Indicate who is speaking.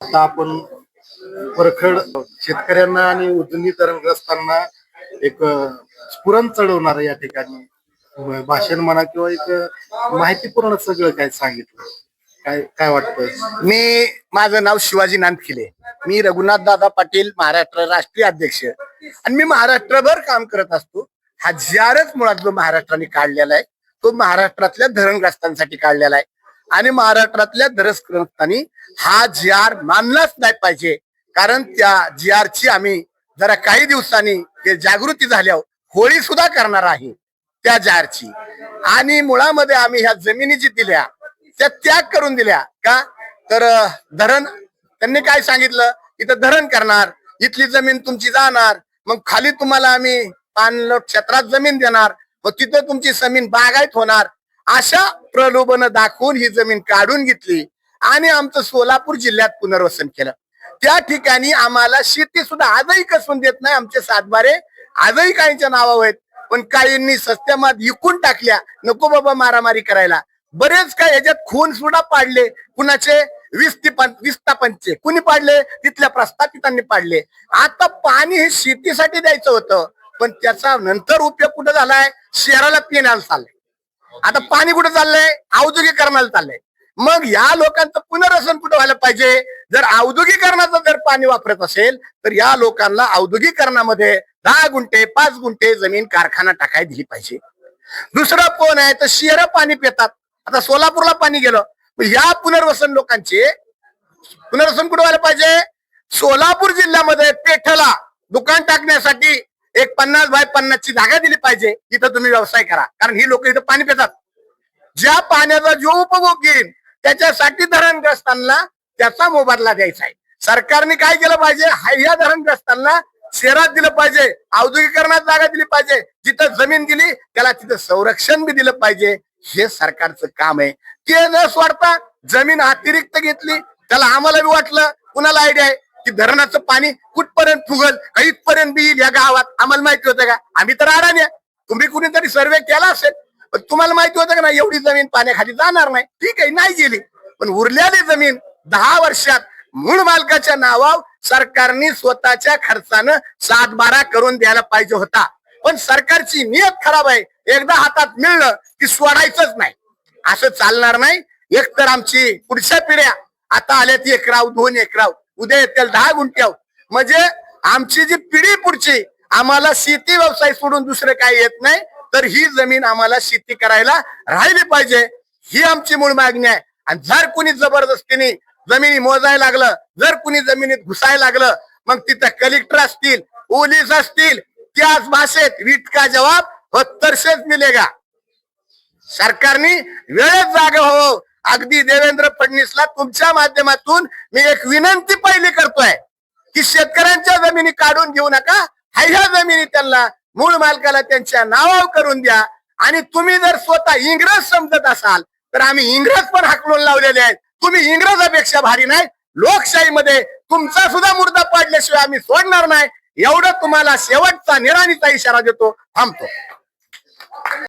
Speaker 1: आता आपण परखड शेतकऱ्यांना आणि उजनी धरणग्रस्तांना एक स्फुरण चढवणार या ठिकाणी भाषण म्हणा किंवा एक माहितीपूर्ण सगळं काय सांगितलं? काय काय वाटतं
Speaker 2: मी माझं नाव शिवाजी नांदखिले मी रघुनाथ दादा पाटील महाराष्ट्र राष्ट्रीय अध्यक्ष. आणि मी महाराष्ट्रभर काम करत असतो. हा मुळात जो महाराष्ट्राने काढलेला आहे तो महाराष्ट्रातल्या धरणग्रस्तांसाठी काढलेला आहे. आणि महाराष्ट्रातल्या धरसग्रस्तांनी हा जी आर मानलाच नाही पाहिजे. कारण त्या जी ची आम्ही जरा काही दिवसांनी हे जागृती झाल्यावर होळी सुद्धा करणार आहे त्या जारची आणि मुळामध्ये आम्ही ह्या जमिनी जी दिल्या त्या त्याग करून दिल्या का? तर धरण त्यांनी काय सांगितलं? इथं धरण करणार इथली जमीन तुमची जाणार मग खाली तुम्हाला आम्ही पान क्षेत्रात जमीन देणार मग तिथं तुमची जमीन बागायत होणार अशा प्रलोभन दाखवून ही जमीन काढून घेतली आणि आमचं सोलापूर जिल्ह्यात पुनर्वसन केलं. त्या ठिकाणी आम्हाला शेती सुद्धा आजही कसून देत नाही. आमचे सातबारे आजही काहींच्या नावावर आहेत. पण काहींनी सस्त्यामात विकून टाकल्या. नको बाबा मारामारी करायला. बरेच काय याच्यात खून सुद्धा पाडले. कुणाचे? वीस ते कुणी पाडले? तिथल्या प्रस्थापितांनी पाडले. आता पाणी हे शेतीसाठी द्यायचं होतं. पण त्याचा नंतर उपयोग कुठं झालाय? शहराला पिण्याला चाललंय. आता पाणी कुठं चाललंय? औद्योगिकरणाला चाललंय. मग या लोकांचं पुनर्वसन कुठं व्हायला पाहिजे? जर औद्योगिकरणाचं जर पाणी वापरत असेल तर या लोकांना औद्योगिकरणामध्ये दहा गुंठे पाच गुंठे जमीन कारखाना टाकाय दिली पाहिजे. दुसरं कोण आहे? तर शहरं पाणी पितात. आता सोलापूरला पाणी गेलं. या पुनर्वसन लोकांचे पुनर्वसन कुठं व्हायला पाहिजे? सोलापूर जिल्ह्यामध्ये पेठला दुकान टाकण्यासाठी एक पन्नास बाय पन्नासची जागा दिली पाहिजे इथं तुम्ही व्यवसाय करा. कारण ही लोक इथं पाणी पितात. ज्या पाण्याचा जो उपभोग घेईल त्याच्यासाठी धरणग्रस्तांना त्याचा मोबदला द्यायचा आहे. सरकारने काय केलं पाहिजे? ह्या या धरणग्रस्तांना शहरात दिलं पाहिजे औद्योगिकरणात जागा दिली पाहिजे. जिथं जमीन दिली त्याला तिथं संरक्षण बी दिलं पाहिजे. हे सरकारचं काम आहे. ते न सोडता जमीन अतिरिक्त घेतली त्याला आम्हाला बी वाटलं कुणाला आयडिया आहे? की धरणाचं पाणी कुठपर्यंत फुगल का इथपर्यंत बी येईल या गावात? आम्हाला माहिती होतं का? आम्ही तर अडाणी तुम्ही कुणीतरी सर्वे केला असेल पण तुम्हाला माहिती होतं का नाही एवढी जमीन पाण्याखाली जाणार नाही. ठीक आहे नाही गेली. पण उरलेली जमीन दहा वर्षात मूळ मालकाच्या नावावर सरकारने स्वतःच्या खर्चानं सात बारा करून द्यायला पाहिजे होता. पण सरकारची नियत खराब आहे. एकदा हातात मिळलं की सोडायचंच नाही. असं चालणार नाही. एक तर आमची पुढच्या पिढ्या आता आल्या ती एकराव दोन एकराव उद्या येतील दहा गुंठ्याव म्हणजे आमची जी पिढी पुढची आम्हाला शेती व्यवसाय सोडून दुसरं काही येत नाही तर ही जमीन आम्हाला शेती करायला राहिली पाहिजे. ही आमची मूळ मागणी आहे. आणि जर कुणी जबरदस्तीने जमिनी मोजायला लागलं जर कुणी जमिनीत घुसायला लागलं मग तिथं कलेक्टर असतील पोलीस असतील त्याच भाषेत वीट का जवाब हत्तरशेच मिलेगा. सरकारने वेळेत जागा हो अगदी देवेंद्र फडणवीसला तुमच्या माध्यमातून मी एक विनंती पहिली करतोय की शेतकऱ्यांच्या जमिनी काढून घेऊ नका. ह्या जमिनी त्यांना मूळ मालकाला त्यांच्या नावावर करून द्या. आणि तुम्ही जर स्वतः इंग्रज समजत असाल तर आम्ही इंग्रज पण हाकलून लावलेले आहेत. तुम्ही इंग्रजापेक्षा भारी नाही. लोकशाहीमध्ये तुमचा सुद्धा मुर्दा पाडल्याशिवाय आम्ही सोडणार नाही. एवढं तुम्हाला शेवटचा निराणीचा इशारा देतो. थांबतो.